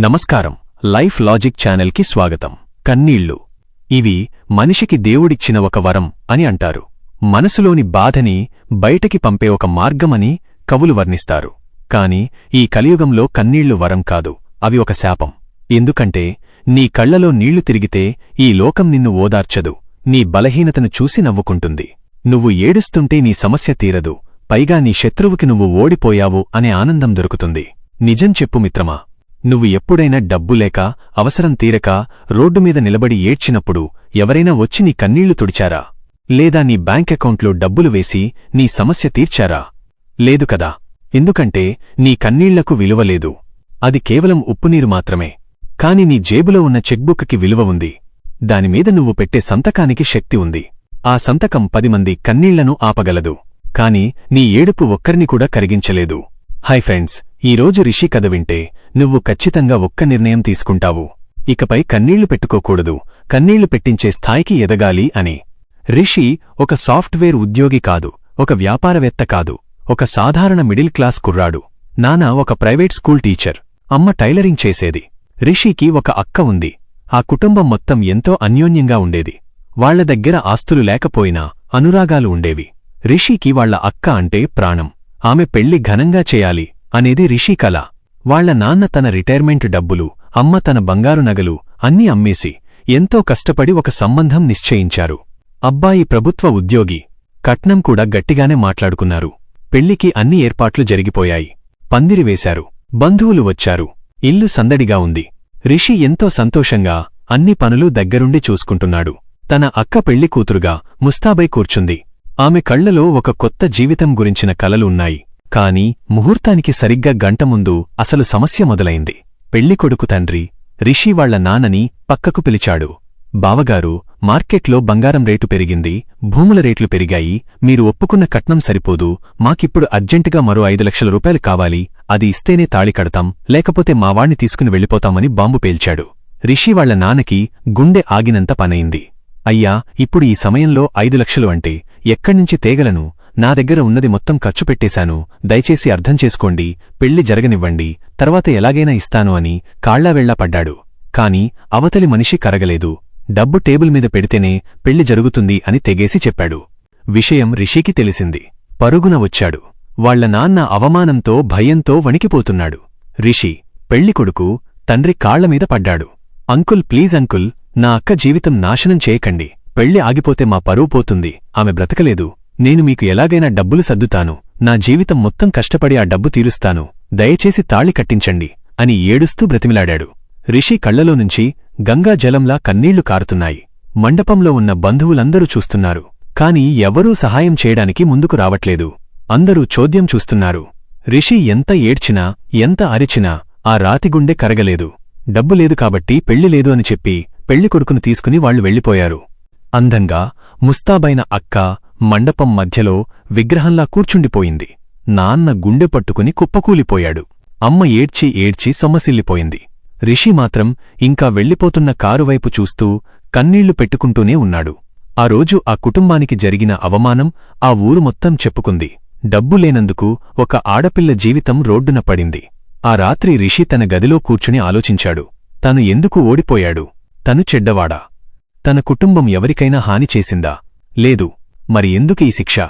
నమస్కారం. Life logic ఛానల్కి స్వాగతం. కన్నీళ్ళు ఇవి మనిషికి దేవుడిచ్చిన ఒక వరం అని అంటారు. మనసులోని బాధని బయటకి పంపే ఒక మార్గమని కవులు వర్ణిస్తారు. కాని ఈ కలియుగంలో కన్నీళ్ళు వరం కాదు. అవి ఒక శాపం. ఎందుకంటే నీ కళ్ళలో నీళ్ళు తిరిగితే ఈ లోకం నిన్ను ఓదార్చదు. నీ బలహీనతను చూసి నవ్వుకుంటుంది. నువ్వు ఏడుస్తుంటే నీ సమస్య తీరదు. పైగా నీ శత్రువుకి నువ్వు ఓడిపోయావు అనే ఆనందం దొరుకుతుంది. నిజం చెప్పు మిత్రమా? నువ్వు ఎప్పుడైనా డబ్బు లేక అవసరం తీరక రోడ్డుమీద నిలబడి ఏడ్చినప్పుడు ఎవరైనా వచ్చి నీ కన్నీళ్ళు తుడిచారా? లేదా నీ బ్యాంక్ అకౌంట్లో డబ్బులు వేసి నీ సమస్య తీర్చారా? లేదు కదా. ఎందుకంటే నీ కన్నీళ్ళకు విలువ లేదు. అది కేవలం ఉప్పునీరు మాత్రమే. కాని నీ జేబులో ఉన్న చెక్బుక్కి విలువ ఉంది. దానిమీద నువ్వు పెట్టే సంతకానికి శక్తి ఉంది. ఆ సంతకం పది మంది కన్నీళ్ళను ఆపగలదు. కాని నీ ఏడుపు ఒక్కరిని కూడా కరిగించలేదు. హై ఫ్రెండ్స్ ఈరోజు రిషి కథ వింటే నువ్వు ఖచ్చితంగా ఒక్క నిర్ణయం తీసుకుంటావు. ఇకపై కన్నీళ్ళు పెట్టుకోకూడదు. కన్నీళ్ళు పెట్టించే స్థాయికి ఎదగాలి అని. రిషి ఒక సాఫ్ట్వేర్ ఉద్యోగి కాదు. ఒక వ్యాపారవేత్త కాదు. ఒక సాధారణ మిడిల్ క్లాస్ కుర్రాడు. నానా ఒక ప్రైవేట్ స్కూల్ టీచర్. అమ్మ టైలరింగ్ చేసేది. రిషికి ఒక అక్క ఉంది. ఆ కుటుంబం మొత్తం ఎంతో అన్యోన్యంగా ఉండేది. వాళ్ళ దగ్గర ఆస్తులు లేకపోయినా అనురాగాలు ఉండేవి. రిషికి వాళ్ళ అక్క అంటే ప్రాణం. ఆమె పెళ్ళి ఘనంగా చేయాలి. అనేది రిషి కల వాళ్ళ నాన్న తన రిటైర్మెంట్ డబ్బులు అమ్మ తన బంగారు నగలు అన్నీ అమ్మేసి ఎంతో కష్టపడి ఒక సంబంధం నిశ్చయించారు. అబ్బాయి ప్రభుత్వ ఉద్యోగి కట్నం కూడా గట్టిగానే మాట్లాడుకున్నారు. పెళ్ళికి అన్ని ఏర్పాట్లు జరిగిపోయాయి. పందిరి వేశారు. బంధువులు వచ్చారు. ఇల్లు సందడిగా ఉంది. రిషి ఎంతో సంతోషంగా అన్ని పనులు దగ్గరుండి చూసుకుంటున్నాడు. తన అక్క పెళ్ళి కూతురుగా ముస్తాబై కూర్చుంది. ఆమె కళ్ళలో ఒక కొత్త జీవితం గురించిన కలలు ఉన్నాయి. కాని ముహూర్తానికి సరిగ్గా గంట ముందు అసలు సమస్య మొదలైంది. పెళ్ళికొడుకు తండ్రి రిషి వాళ్ళ నాన్నని పక్కకు పిలిచాడు. బావగారు మార్కెట్లో బంగారం రేటు పెరిగింది భూముల రేట్లు పెరిగాయి మీరు ఒప్పుకున్న కట్నం సరిపోదు మాకిప్పుడు అర్జెంటుగా మరో ఐదు లక్షల రూపాయలు కావాలి అది ఇస్తేనే తాళి కడతాం లేకపోతే మావాణ్ణి తీసుకుని వెళ్ళిపోతామని బాంబు పేల్చాడు. రిషి వాళ్ళ నాన్నకి గుండె ఆగినంత పనయింది అయ్యా ఇప్పుడు ఈ సమయంలో ఐదు లక్షలు అంటే ఎక్కడ్నుంచి తేగలను? నా దగ్గర ఉన్నది మొత్తం ఖర్చు పెట్టేశాను. దయచేసి అర్థం చేసుకోండి. పెళ్ళి జరగనివ్వండి. తర్వాత ఎలాగైనా ఇస్తాను అని కాళ్ళావెళ్ళా పడ్డాడు. కాని అవతలి మనిషి కరగలేదు. డబ్బు టేబుల్ మీద పెడితేనే పెళ్ళి జరుగుతుంది అని తెగేసి చెప్పాడు. విషయం రిషికి తెలిసింది. పరుగున వచ్చాడు. వాళ్ళ నాన్న అవమానంతో భయంతో వణికిపోతున్నాడు. రిషి పెళ్ళికొడుకు తండ్రి కాళ్ళమీద పడ్డాడు. అంకుల్ ప్లీజ్ అంకుల్ నా అక్క జీవితం నాశనం చేయకండి. పెళ్ళి ఆగిపోతే మా పరువు పోతుంది. ఆమె బ్రతకలేదు. నేను మీకు ఎలాగైనా డబ్బులు సర్దుతాను. నా జీవితం మొత్తం కష్టపడి ఆ డబ్బు తీరుస్తాను. దయచేసి తాళి కట్టించండి అని ఏడుస్తూ బ్రతిమిలాడాడు. రిషి కళ్ళలో నుంచి గంగా జలంలా కన్నీళ్ళు కారుతున్నాయి. మండపంలో ఉన్న బంధువులందరూ చూస్తున్నారు. కాని ఎవరూ సహాయం చేయడానికి ముందుకు రావట్లేదు. అందరూ చోద్యం చూస్తున్నారు. రిషి ఎంత ఏడ్చినా ఎంత అరిచినా ఆ రాతిగుండె కరగలేదు. డబ్బు లేదు కాబట్టి పెళ్ళి లేదు అని చెప్పి పెళ్ళికొడుకును తీసుకుని వాళ్ళు వెళ్ళిపోయారు అందంగా ముస్తాబైన అక్క మండపం మధ్యలో విగ్రహంలా కూర్చుండిపోయింది. నాన్న గుండె పట్టుకుని కుప్పకూలిపోయాడు. అమ్మ ఏడ్చి ఏడ్చి సొమ్మసిల్లిపోయింది. రిషి మాత్రం ఇంకా వెళ్ళిపోతున్న కారువైపు చూస్తూ కన్నీళ్ళు పెట్టుకుంటూనే ఉన్నాడు. ఆ రోజు ఆ కుటుంబానికి జరిగిన అవమానం ఆ ఊరు మొత్తం చెప్పుకుంది. డబ్బు లేనందుకు ఒక ఆడపిల్ల జీవితం రోడ్డున పడింది. ఆ రాత్రి రిషి తన గదిలో కూర్చుని ఆలోచించాడు. తను ఎందుకు ఓడిపోయాడు? తను చెడ్డవాడా? తన కుటుంబం ఎవరికైనా హాని చేసిందా? లేదు. మరి ఎందుకు ఈ శిక్ష?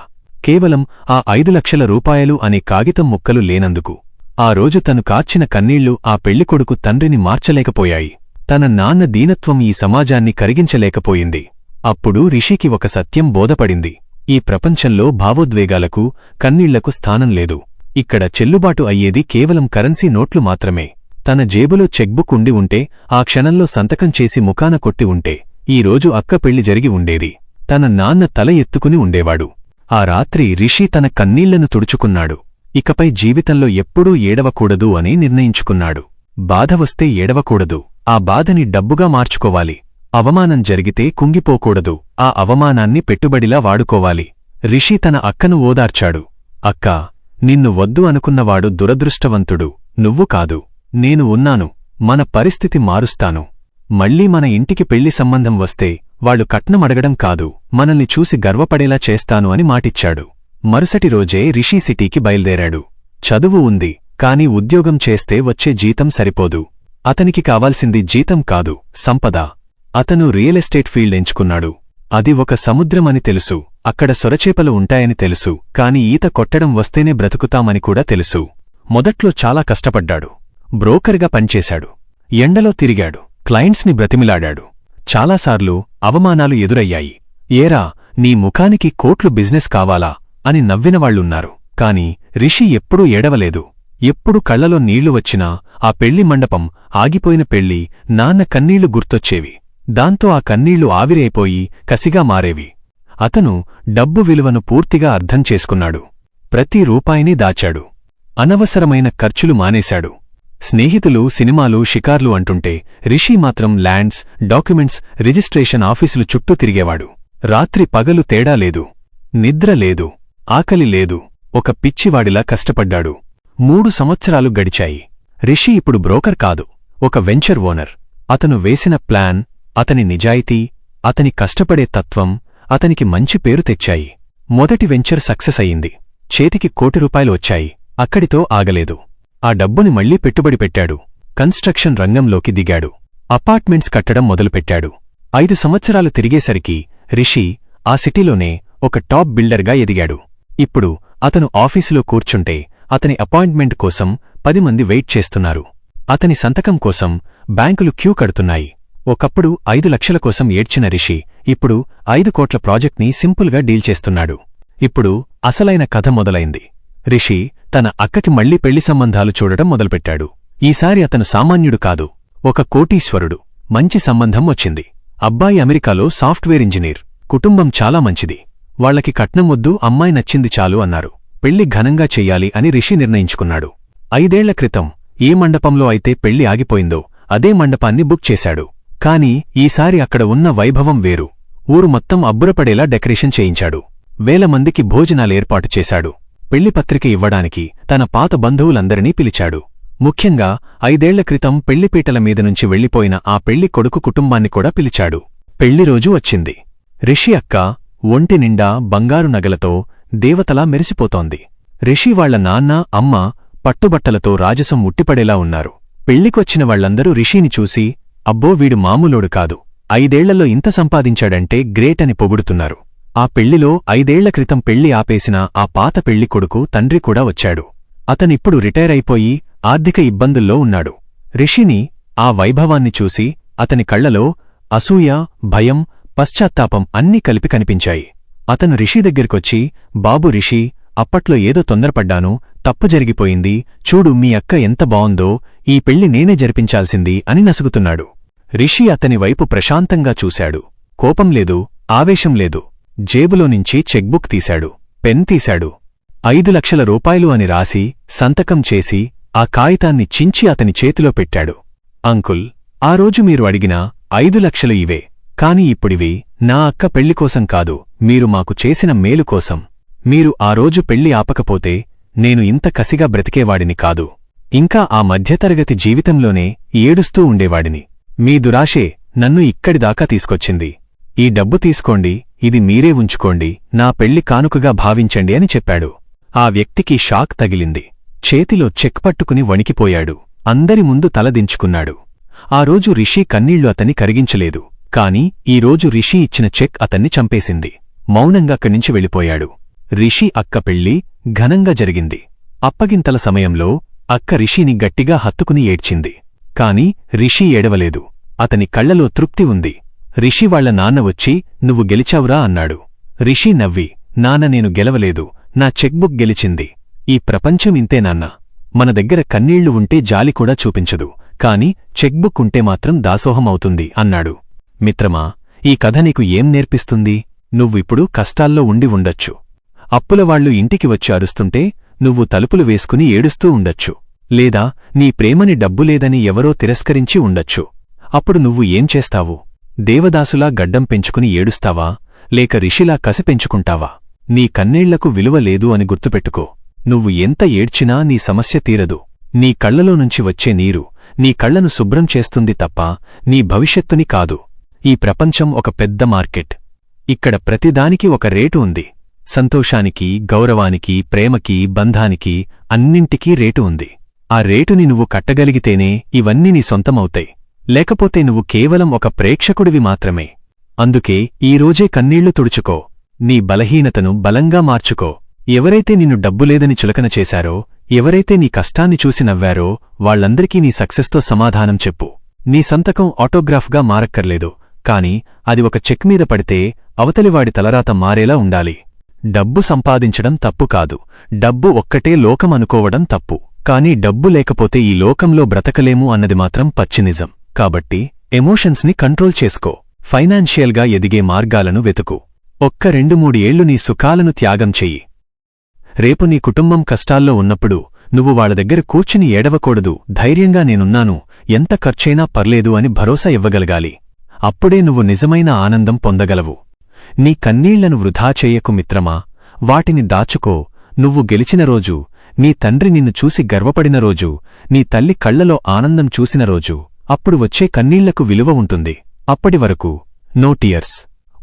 కేవలం ఆ ఐదు లక్షల రూపాయలు అనే కాగితం ముక్కలు లేనందుకు. ఆ రోజు తను కార్చిన కన్నీళ్ళు ఆ పెళ్ళికొడుకు తండ్రిని మార్చలేకపోయాయి. తన నాన్న దీనత్వం ఈ సమాజాన్ని కరిగించలేకపోయింది. అప్పుడు రిషికి ఒక సత్యం బోధపడింది. ఈ ప్రపంచంలో భావోద్వేగాలకు కన్నీళ్ళకు స్థానం లేదు. ఇక్కడ చెల్లుబాటు అయ్యేది కేవలం కరెన్సీ నోట్లు మాత్రమే. తన జేబులో చెక్బుక్ ఉండి ఉంటే ఆ క్షణంలో సంతకం చేసి ముఖాన కొట్టి ఉంటే ఈరోజు అక్క పెళ్ళి జరిగి ఉండేది. తన నాన్న తల ఎత్తుకుని ఉండేవాడు. ఆ రాత్రి రిషి తన కన్నీళ్ళను తుడుచుకున్నాడు. ఇకపై జీవితంలో ఎప్పుడూ ఏడవకూడదు అని నిర్ణయించుకున్నాడు. బాధ వస్తే ఏడవకూడదు. ఆ బాధని డబ్బుగా మార్చుకోవాలి. అవమానం జరిగితే కుంగిపోకూడదు. ఆ అవమానాన్ని పెట్టుబడిలా వాడుకోవాలి. రిషి తన అక్కను ఓదార్చాడు. అక్కా నిన్ను వద్దు అనుకున్నవాడు దురదృష్టవంతుడు. నువ్వు కాదు. నేను ఉన్నాను. మన పరిస్థితి మారుస్తాను. మళ్ళీ మన ఇంటికి పెళ్ళి సంబంధం వస్తే వాళ్ళు కట్నమడగడం కాదు మనల్ని చూసి గర్వపడేలా చేస్తాను అని మాటిచ్చాడు. మరుసటి రోజే రిషి సిటీకి బయల్దేరాడు. చదువు ఉంది కాని ఉద్యోగం చేస్తే వచ్చే జీతం సరిపోదు. అతనికి కావాల్సింది జీతం కాదు సంపద. అతను రియల్ ఎస్టేట్ ఫీల్డ్ ఎంచుకున్నాడు. అది ఒక సముద్రమని తెలుసు అక్కడ సొరచేపలు ఉంటాయని తెలుసు కాని ఈత కొట్టడం వస్తేనే బ్రతుకుతామని కూడా తెలుసు. మొదట్లో చాలా కష్టపడ్డాడు. బ్రోకర్గా పనిచేశాడు. ఎండలో తిరిగాడు. క్లయింట్స్ని బ్రతిమిలాడాడు. చాలాసార్లు అవమానాలు ఎదురయ్యాయి. ఏరా నీ ముఖానికి కోట్లు బిజినెస్ కావాలా అని నవ్వినవాళ్ళున్నారు కాని రిషి ఎప్పుడూ ఏడవలేదు. ఎప్పుడు కళ్ళలో నీళ్ళు వచ్చినా ఆ పెళ్ళి మండపం ఆగిపోయిన పెళ్ళి నాన్న కన్నీళ్ళు గుర్తొచ్చేవి. దాంతో ఆ కన్నీళ్ళు ఆవిరైపోయి కసిగా మారేవి. అతను డబ్బు విలువను పూర్తిగా అర్థం చేసుకున్నాడు. ప్రతి రూపాయిని దాచాడు. అనవసరమైన ఖర్చులు మానేశాడు. స్నేహితులు సినిమాలు షికార్లు అంటుంటే రిషి మాత్రం ల్యాండ్స్ డాక్యుమెంట్స్ రిజిస్ట్రేషన్ ఆఫీసులు చుట్టూ తిరిగేవాడు. రాత్రి పగలు తేడా లేదు నిద్ర లేదు ఆకలి లేదు ఒక పిచ్చివాడిలా కష్టపడ్డాడు. మూడు సంవత్సరాలు గడిచాయి. రిషి ఇప్పుడు బ్రోకర్ కాదు ఒక వెంచర్ ఓనర్. అతను వేసిన ప్లాన్ అతని నిజాయితీ అతని కష్టపడే తత్వం అతనికి మంచి పేరు తెచ్చాయి. మొదటి వెంచర్ సక్సెస్ అయింది చేతికి కోటి రూపాయలు వచ్చాయి. అక్కడితో ఆగలేదు. ఆ డబ్బుని మళ్ళీ పెట్టుబడి పెట్టాడు. కన్స్ట్రక్షన్ రంగంలోకి దిగాడు. అపార్ట్మెంట్స్ కట్టడం మొదలుపెట్టాడు. ఐదు సంవత్సరాలు తిరిగేసరికి రిషి ఆ సిటీలోనే ఒక టాప్ బిల్డర్గా ఎదిగాడు. ఇప్పుడు అతను ఆఫీసులో కూర్చుంటే అతని అపాయింట్మెంట్ కోసం పది మంది వెయిట్ చేస్తున్నారు. అతని సంతకం కోసం బ్యాంకులు క్యూ కడుతున్నాయి. ఒకప్పుడు ఐదు లక్షల కోసం ఏడ్చిన రిషి ఇప్పుడు ఐదు కోట్ల ప్రాజెక్ట్ని సింపుల్గా డీల్ చేస్తున్నాడు. ఇప్పుడు అసలైన కథ మొదలైంది. రిషి తన అక్కకి మళ్ళీ పెళ్ళి సంబంధాలు చూడటం మొదలుపెట్టాడు. ఈసారి అతను సామాన్యుడు కాదు ఒక కోటీశ్వరుడు. మంచి సంబంధం వచ్చింది. అబ్బాయి అమెరికాలో సాఫ్ట్వేర్ ఇంజనీర్. కుటుంబం చాలా మంచిది. వాళ్ళకి కట్నం వద్దు అమ్మాయి నచ్చింది చాలు అన్నారు. పెళ్ళి ఘనంగా చెయ్యాలి అని రిషి నిర్ణయించుకున్నాడు. ఐదేళ్ళ క్రితం ఏ మండపంలో అయితే పెళ్ళి ఆగిపోయిందో అదే మండపాన్ని బుక్ చేశాడు. కాని ఈసారి అక్కడ ఉన్న వైభవం వేరు. ఊరు మొత్తం అబ్బురపడేలా డెకరేషన్ చేయించాడు. వేల మందికి భోజనాలేర్పాటు చేశాడు. పెళ్ళిపత్రిక ఇవ్వడానికి తన పాత బంధువులందరినీ పిలిచాడు. ముఖ్యంగా ఐదేళ్ళ క్రితం పెళ్ళిపీటల మీద నుంచి వెళ్ళిపోయిన ఆ పెళ్ళి కొడుకు కుటుంబాన్ని కూడా పిలిచాడు. పెళ్ళిరోజు వచ్చింది. రిషి అక్క ఒంటి నిండా బంగారు నగలతో దేవతలా మెరిసిపోతోంది. రిషి వాళ్ళ నాన్న అమ్మ పట్టుబట్టలతో రాజసం ఉట్టిపడేలా ఉన్నారు. పెళ్ళికొచ్చిన వాళ్ళందరూ రిషిని చూసి అబ్బో వీడు మామూలోడు కాదు. ఐదేళ్ళలో ఇంత సంపాదించాడంటే గ్రేట్ అని పొగుడుతున్నారు. ఆ పెళ్ళిలో ఐదేళ్ళ క్రితం పెళ్ళి ఆపేసిన ఆ పాత పెళ్ళి కొడుకు తండ్రి కూడా వచ్చాడు. అతనిప్పుడు రిటైరైపోయి ఆర్థిక ఇబ్బందుల్లో ఉన్నాడు. రిషిని ఆ వైభవాన్ని చూసి అతని కళ్ళలో అసూయ భయం పశ్చాత్తాపం అన్నీ కలిపి కనిపించాయి. అతను రిషి దగ్గరికొచ్చి బాబు రిషి అప్పట్లో ఏదో తొందరపడ్డాను తప్పు జరిగిపోయింది చూడు మీ అక్క ఎంత బావుందో ఈ పెళ్ళి నేనే జరిపించాల్సింది అని నసుగుతున్నాడు. రిషి అతని వైపు ప్రశాంతంగా చూశాడు. కోపం లేదు ఆవేశం లేదు. జేబులోనుంచి చెక్బుక్ తీశాడు. పెన్ తీశాడు. ఐదు లక్షల రూపాయలు అని రాసి సంతకం చేసి ఆ కాగితాన్ని చించి అతని చేతిలో పెట్టాడు. అంకుల్ ఆ రోజు మీరు అడిగిన ఐదు లక్షలు ఇవే. కాని ఇప్పుడివి నా అక్క పెళ్ళికోసం కాదు మీరు మాకు చేసిన మేలు కోసం. మీరు ఆ రోజు పెళ్ళి ఆపకపోతే నేను ఇంత కసిగా బ్రతికేవాడిని కాదు. ఇంకా ఆ మధ్యతరగతి జీవితంలోనే ఏడుస్తూ ఉండేవాడిని. మీ దురాశే నన్ను ఇక్కడిదాకా తీసుకొచ్చింది. ఈ డబ్బు తీసుకోండి ఇది మీరే ఉంచుకోండి నా పెళ్ళి కానుకగా భావించండి అని చెప్పాడు. ఆ వ్యక్తికి షాక్ తగిలింది. చేతిలో చెక్ పట్టుకుని వణికిపోయాడు. అందరి ముందు తలదించుకున్నాడు ఆ రోజు రిషి కన్నీళ్ళు అతన్ని కరిగించలేదు. కాని ఈరోజు రిషి ఇచ్చిన చెక్ అతన్ని చంపేసింది. మౌనంగా అక్కడినుంచి వెళ్ళిపోయాడు. రిషి అక్క పెళ్ళి ఘనంగా జరిగింది. అప్పగింతల సమయంలో అక్క రిషిని గట్టిగా హత్తుకుని ఏడ్చింది. కాని రిషి ఏడవలేదు. అతని కళ్ళలో తృప్తి ఉంది. రిషి వాళ్ళ నాన్న వచ్చి నువ్వు గెలిచావురా అన్నాడు. రిషి నవ్వి నాన్న నేను గెలవలేదు. నా చెక్బుక్ గెలిచింది. ఈ ప్రపంచం ఇంతే నాన్న. మన దగ్గర కన్నీళ్ళు ఉంటే జాలి కూడా చూపించదు. కాని చెక్బుక్ ఉంటే మాత్రం దాసోహమవుతుంది అన్నాడు. మిత్రమా ఈ కథ నీకు ఏం నేర్పిస్తుంది? నువ్విప్పుడు కష్టాల్లో ఉండి ఉండొచ్చు. అప్పులవాళ్ళు ఇంటికి వచ్చి అరుస్తుంటే నువ్వు తలుపులు వేసుకుని ఏడుస్తూ ఉండొచ్చు. లేదా నీ ప్రేమని డబ్బులేదని ఎవరో తిరస్కరించి ఉండొచ్చు. అప్పుడు నువ్వు ఏం చేస్తావు? దేవదాసులా గడ్డం పెంచుకుని ఏడుస్తావా? లేక రిషిలా కసి పెంచుకుంటావా? నీ కన్నేళ్ళకు విలువ లేదు అని గుర్తుపెట్టుకో. నువ్వు ఎంత ఏడ్చినా నీ సమస్య తీరదు. నీ కళ్ళలో నుంచి వచ్చే నీరు నీ కళ్ళను శుభ్రం చేస్తుంది తప్ప నీ భవిష్యత్తుని కాదు. ఈ ప్రపంచం ఒక పెద్ద మార్కెట్. ఇక్కడ ప్రతిదానికి ఒక రేటు ఉంది. సంతోషానికి గౌరవానికి ప్రేమకి బంధానికి అన్నింటికీ రేటు ఉంది. ఆ రేటుని నువ్వు కట్టగలిగితేనే ఇవన్నీ నీ సొంతమవుతాయి. లేకపోతే నువ్వు కేవలం ఒక ప్రేక్షకుడివి మాత్రమే. అందుకే ఈరోజే కన్నీళ్ళు తుడుచుకో. నీ బలహీనతను బలంగా మార్చుకో. ఎవరైతే నిన్ను డబ్బులేదని చులకన చేశారో ఎవరైతే నీ కష్టాన్ని చూసి నవ్వారో వాళ్ళందరికీ నీ సక్సెస్తో సమాధానం చెప్పు. నీ సంతకం ఆటోగ్రాఫ్గా మారక్కర్లేదు కాని అది ఒక చెక్ మీద పడితే అవతలివాడి తలరాత మారేలా ఉండాలి. డబ్బు సంపాదించడం తప్పు కాదు. డబ్బు ఒక్కటే లోకం అనుకోవడం తప్పు. కాని డబ్బు లేకపోతే ఈ లోకంలో బ్రతకలేము అన్నది మాత్రం పచ్చినిజం కాబట్టి ఎమోషన్స్ని కంట్రోల్ చేసుకో. ఫైనాన్షియల్గా ఎదిగే మార్గాలను వెతుకు. ఒక్క రెండు మూడు ఏళ్ళు నీ సుఖాలను త్యాగం చెయ్యి. రేపు నీ కుటుంబం కష్టాల్లో ఉన్నప్పుడు నువ్వు వాళ్ళ దగ్గర కూర్చుని ఏడవకూడదు. ధైర్యంగా నేనున్నాను. ఎంత ఖర్చైనా పర్లేదు అని భరోసా ఇవ్వగలగాలి. అప్పుడే నువ్వు నిజమైన ఆనందం పొందగలవు. నీ కన్నీళ్ళను వృధా చెయ్యకు మిత్రమా. వాటిని దాచుకో. నువ్వు గెలిచిన రోజు నీ తండ్రి నిన్ను చూసి గర్వపడిన రోజు నీ తల్లి కళ్ళలో ఆనందం చూసిన రోజు. అప్పుడు వచ్చే కన్నీళ్ళకు విలువ ఉంటుంది. అప్పటి వరకు నో టియర్స్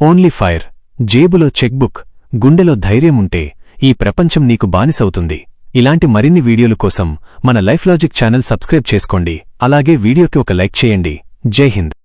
ఓన్లీ ఫైర్ జేబులో చెక్బుక్ గుండెలో ధైర్యముంటే ఈ ప్రపంచం నీకు బానిసవుతుంది. ఇలాంటి మరిన్ని వీడియోల కోసం మన లైఫ్ లాజిక్ ఛానల్ సబ్స్క్రైబ్ చేసుకోండి. అలాగే వీడియోకి ఒక లైక్ చేయండి. జై హింద్.